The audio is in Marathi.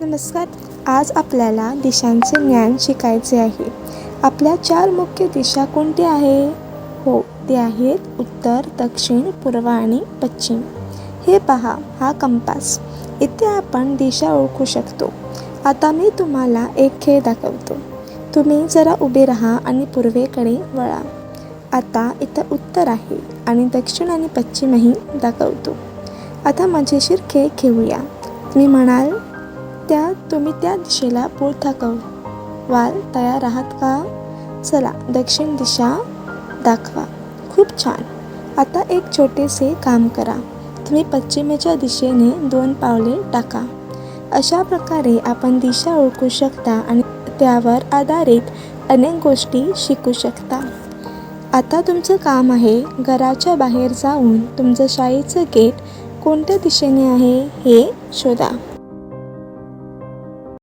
नमस्कार आज आपल्याला दिशांचे ज्ञान शिकायचे आहे. आपल्या चार मुख्य दिशा कोणत्या आहे? हो ते आहेत उत्तर दक्षिण पूर्व आणि पश्चिम. हे पहा हा कंपास. इथे आपण दिशा ओळखू शकतो. आता मी तुम्हाला एक खेळ दाखवतो. तुम्ही जरा उभे राहा आणि पूर्वेकडे वळा. आता इथं उत्तर आहे आणि दक्षिण आणि पश्चिमही दाखवतो. आता मजेशीर खेळ खेळूया. मी म्हणाल त्या तुम्ही त्या दिशेला पुळ थाकव. वाल तयार आहात का? चला दक्षिण दिशा दाखवा. खूप छान. आता एक छोटेसे काम करा. तुम्ही पश्चिमेच्या दिशेने दोन पावले टाका. अशा प्रकारे आपण दिशा ओळखू शकता आणि त्यावर आधारित अनेक गोष्टी शिकू शकता. आता तुमचं काम आहे घराच्या बाहेर जाऊन तुमचं शाळेचं गेट कोणत्या दिशेने आहे हे शोधा.